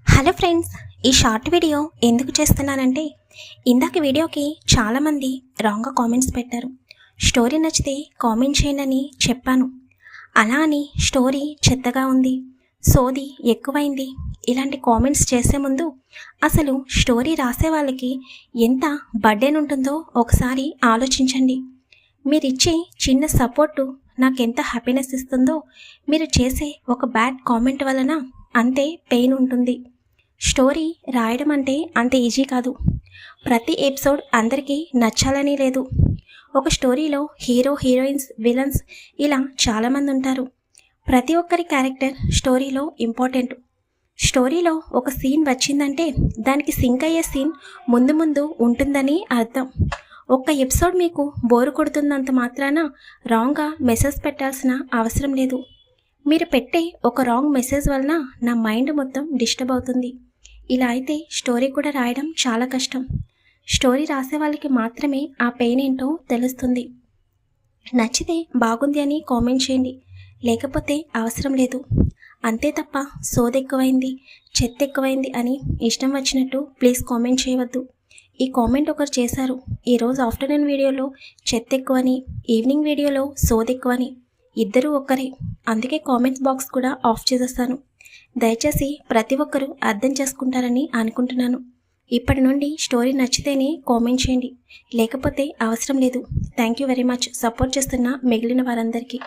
Hello friends ఈ short video ఎందుకు చేస్తున్నానంటే ఇందాక వీడియోకి చాలామంది రాంగ్గా కామెంట్స్ పెట్టారు. స్టోరీ నచ్చితే కామెంట్ చేయండి చెప్పాను. అలా అని స్టోరీ చెత్తగా ఉంది సోది ఎక్కువైంది. ఇలాంటి కామెంట్స్ చేసే ముందు అసలు స్టోరీ రాసే వాళ్ళకి ఎంత బర్డెన్ ఉంటుందో ఒకసారి ఆలోచించండి. మీరిచ్చే చిన్న సపోర్టు నాకెంత హ్యాపీనెస్ ఇస్తుందో మీరు చేసే ఒక బ్యాడ్ కామెంట్ వలన అంతే పెయిన్ ఉంటుంది. స్టోరీ రాయడం అంటే అంత ఈజీ కాదు. ప్రతి ఎపిసోడ్ అందరికీ నచ్చాలని లేదు. ఒక స్టోరీలో హీరో హీరోయిన్స్ విలన్స్ ఇలా చాలామంది ఉంటారు. ప్రతి ఒక్కరి క్యారెక్టర్ స్టోరీలో ఇంపార్టెంట్. స్టోరీలో ఒక సీన్ వచ్చిందంటే దానికి సింక్ అయ్యే సీన్ ముందు ముందు ఉంటుందని అర్థం. ఒక్క ఎపిసోడ్ మీకు బోరు కొడుతున్నంత మాత్రాన రాంగ్గా మెసేజ్ పెట్టాల్సిన అవసరం లేదు. మీరు పెట్టే ఒక రాంగ్ మెసేజ్ వలన నా మైండ్ మొత్తం డిస్టర్బ్ అవుతుంది. ఇలా అయితే స్టోరీ కూడా రాయడం చాలా కష్టం. స్టోరీ రాసే వాళ్ళకి మాత్రమే ఆ పెయిన్ ఏంటో తెలుస్తుంది. నచ్చితే బాగుంది అని కామెంట్ చేయండి. లేకపోతే అవసరం లేదు. అంతే తప్ప సోది ఎక్కువైంది చెత్త ఎక్కువైంది అని ఇష్టం వచ్చినట్టు ప్లీజ్ కామెంట్ చేయవద్దు. ఈ కామెంట్ ఒకరు చేశారు. ఈరోజు ఆఫ్టర్నూన్ వీడియోలో చెత్త ఎక్కువని ఈవినింగ్ వీడియోలో సోది ఎక్కువని. ఇద్దరూ ఒక్కరే. అందుకే కామెంట్స్ బాక్స్ కూడా ఆఫ్ చేసేస్తాను. దయచేసి ప్రతి ఒక్కరూ అర్థం చేసుకుంటారని అనుకుంటున్నాను. ఇప్పటి నుండి స్టోరీ నచ్చితేనే కామెంట్ చేయండి. లేకపోతే అవసరం లేదు. Thank you very much. Support చేస్తున్న మిగిలిన వారందరికీ.